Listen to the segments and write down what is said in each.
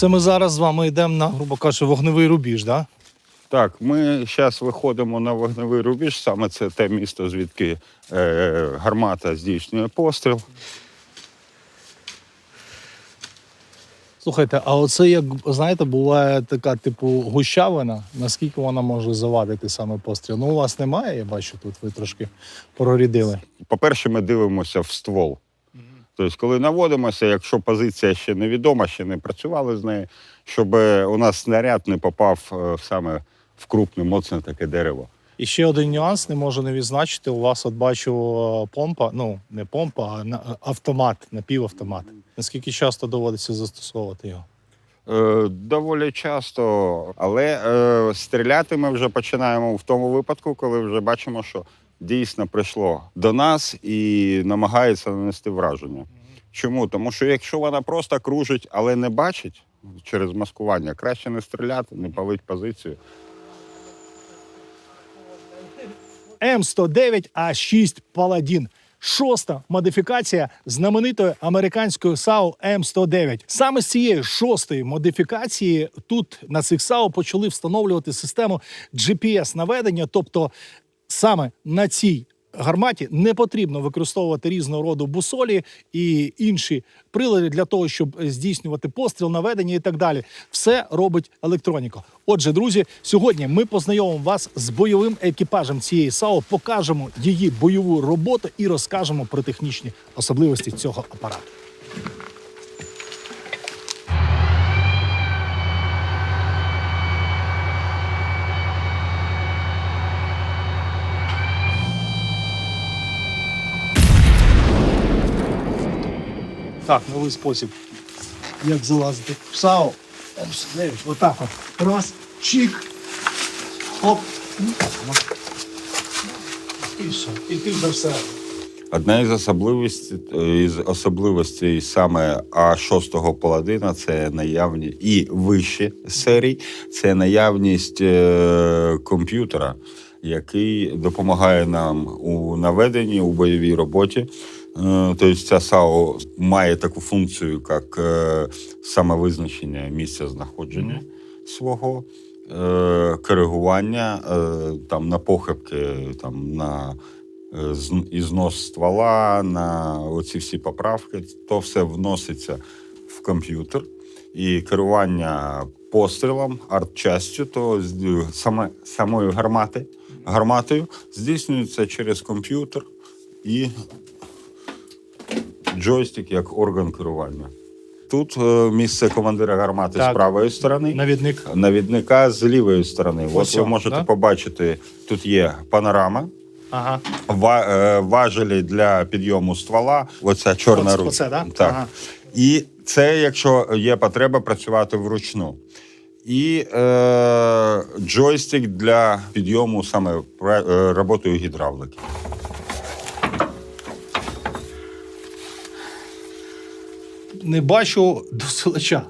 Це ми зараз з вами йдемо на, грубо кажучи, вогневий рубіж, да? Так, ми зараз виходимо на вогневий рубіж. Саме це те місто, звідки е, гармата здійснює постріл. Слухайте, а оце як знаєте, буває така типу гущавина. Наскільки вона може завадити саме постріл? Ну, у вас немає, я бачу, тут ви трошки прорідили. По-перше, ми дивимося в ствол. Тобто, коли наводимося, якщо позиція ще невідома, ще не працювали з нею, щоб е, у нас снаряд не попав е, саме в крупне, моцне таке дерево. І ще один нюанс не можу не відзначити. У вас от бачу е, помпа, ну не помпа, а автомат, напівавтомат. Наскільки часто доводиться застосовувати його? Е, доволі часто, але е, стріляти ми вже починаємо в тому випадку, коли вже бачимо, що дійсно прийшло до нас і намагається нанести враження. Чому? Тому що якщо вона просто кружить, але не бачить через маскування, краще не стріляти, не палить позицію. М109 А6 Паладін. Шоста модифікація знаменитої американської САУ М109. Саме з цієї шостої модифікації тут на цих САУ почали встановлювати систему GPS-наведення, тобто саме на цій гарматі не потрібно використовувати різного роду бусолі і інші прилади для того, щоб здійснювати постріл, наведення і так далі. Все робить електроніка. Отже, друзі, сьогодні ми познайомимо вас з бойовим екіпажем цієї САО, покажемо її бойову роботу і розкажемо про технічні особливості цього апарату. Так, новий спосіб. Як залазити в. М9, Отак от. Раз, чик. Хоп. І все. І ти вже все. Одна із особливостей, із особливостей саме А6 паладина це наявні і вищі серій, це наявність е, комп'ютера, який допомагає нам у наведенні, у бойовій роботі. Е, Тобто ця САУ має таку функцію, як е, самовизначення місця знаходження свого, е, коригування там, на похибки, там, на знос ствола, на оці всі поправки, то все вноситься в комп'ютер. І керування пострілом, артчастю, то саме, самою гармати, гарматою здійснюється через комп'ютер і джойстик як орган керування. Тут е, місце командира гармати Так. з правої сторони Навідник. навідника з лівої сторони. Ось От ви можете да? побачити, тут є панорама, Ага. е, важелі для підйому ствола. Оця чорна ручка. оце, да? Так. Ага. І це, якщо є потреба працювати вручну. І е, джойстик для підйому саме е, роботою гідравлики. Не бачу досилача.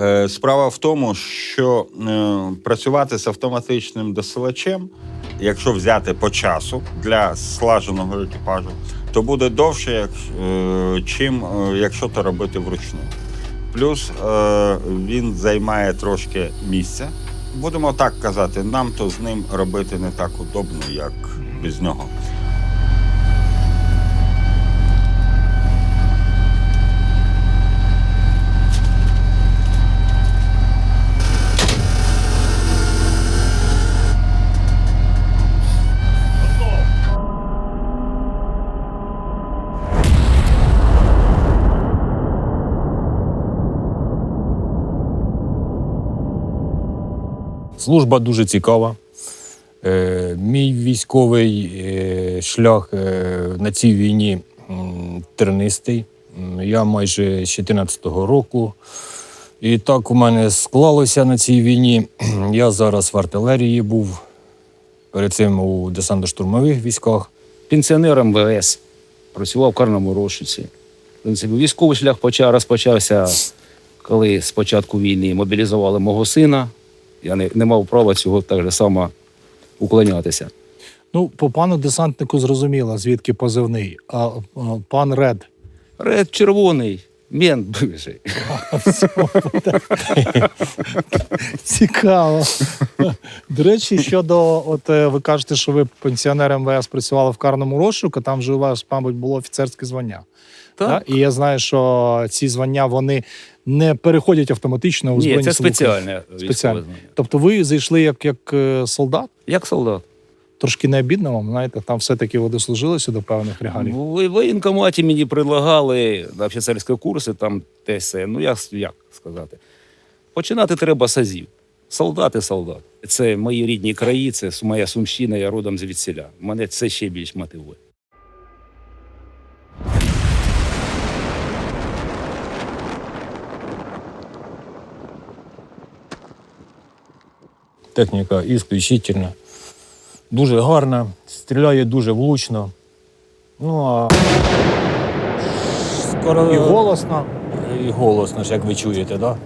Е, Справа в тому, що е, працювати з автоматичним досилачем, якщо взяти по часу для слаженого екіпажу, то буде довше, як, е, чим якщо то робити вручну. Плюс він займає трошки місця. Будемо так казати, нам то з ним робити не так удобно, як без нього. Служба дуже цікава. Е, Мій військовий е, шлях е, на цій війні тернистий. Я майже з 14-го року. І так у мене склалося на цій війні. Я зараз в артилерії був, перед цим у десантно-штурмових військах. пенсіонер МВС, працював в карному розшуці. В принципі, військовий шлях почав, розпочався, коли з початку війни мобілізували мого сина. Я не, не мав права цього так же само уклонятися. Ну, по пану десантнику зрозуміло, звідки позивний. А, а пан Ред. Ред червоний, Мент бивший. Цікаво. До речі, щодо, от е, ви кажете, що ви пенсіонер МВС працювали в карному розшуку, там же у вас, мабуть, було офіцерське звання. Так. І я знаю, що ці звання вони не переходять автоматично у Ні, збройні це Сили України. спеціальне військове Спеціальне. Тобто ви зайшли як, як е, солдат? Як солдат. Трошки не обідно вам, знаєте, там все-таки ви дослужилися до певних регалій. В в воєнкоматі мені предлагали на офіцерські курси, там те все. Ну, як, як сказати? Починати треба з азів. Солдати, солдат. Це мої рідні краї, це моя сумщина, я родом звідсіля. Мене це ще більш мотивує. Техніка ісключительна. Дуже гарна, стріляє дуже влучно. Ну а скоро І голосно. і голосно, ж, як ви чуєте, да?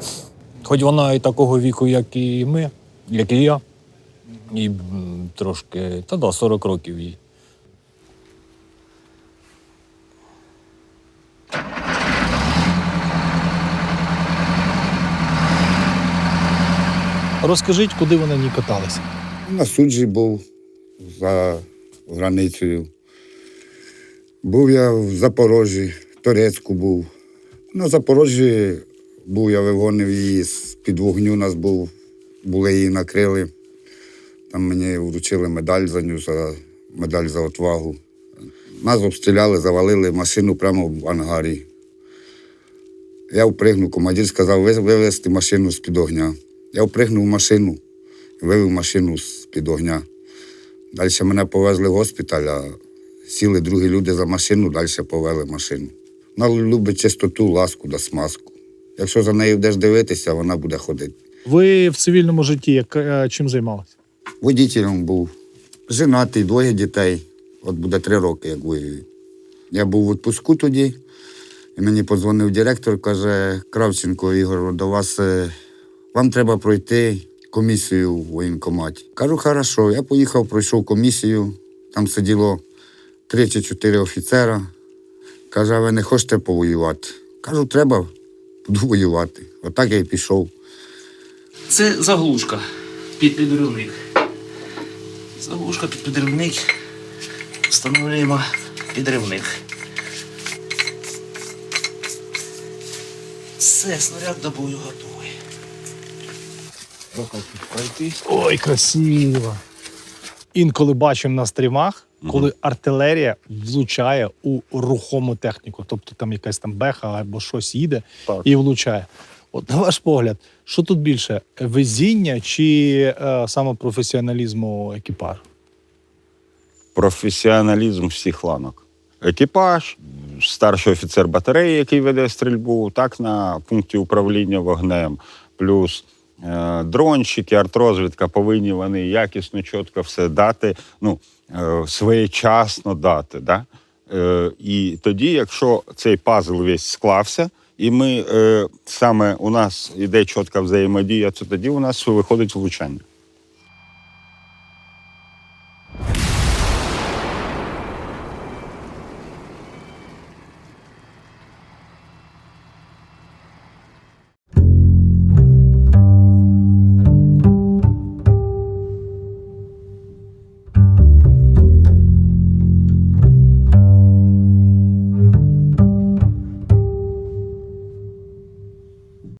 Хоч вона і такого віку, як і ми, як і я. І трошки, та да, 40 років їй. Розкажіть, куди ви на каталися? На суджі був за границею. Був я в Запорожжі, в Торецьку був. На Запорожжі був, я вигонив її з-під вогню, нас був, були її накрили. Там мені вручили медаль за ню, за медаль за отвагу. Нас обстріляли, завалили машину прямо в ангарі. Я впригнув, командир сказав вивезти машину з-під огня. Я впригнув в машину вивів машину з-під огня. Далі мене повезли в госпіталь, а сіли другі люди за машину, далі повели машину. Вона любить чистоту, ласку да смазку. Якщо за нею будеш дивитися, вона буде ходити. Ви в цивільному житті як, е, чим займалися? Водітелем був, женатий, двоє дітей. От буде три роки, як воюю. Я був в відпуску тоді, і мені подзвонив директор, каже: Кравченко Ігор, до вас е, вам треба пройти комісію в воєнкоматі. Кажу, хорошо. Я поїхав, пройшов комісію, там сиділо три чи чотири офіцера. Каже, а ви не хочете повоювати? Кажу, треба, буду воювати. Отак я й пішов. Це заглушка під підривник. Заглушка під підривник. Встановлюємо підривник. Все, снаряд до бою готовий. Трохи пройти. Ой, красиво. Інколи бачимо на стрімах, коли артилерія влучає у рухому техніку. Тобто там якась там беха або щось їде Так. і влучає. От на ваш погляд, що тут більше везіння чи е, саме професіоналізму екіпажу? професіоналізм всіх ланок. Екіпаж, старший офіцер батареї, який веде стрільбу, так на пункті управління вогнем, плюс дронщики, артрозвідка повинні вони якісно, чітко все дати, ну, е, своєчасно дати. Да? Е, і тоді, якщо цей пазл весь склався, і ми е, саме у нас іде чітка взаємодія, то тоді у нас виходить влучання.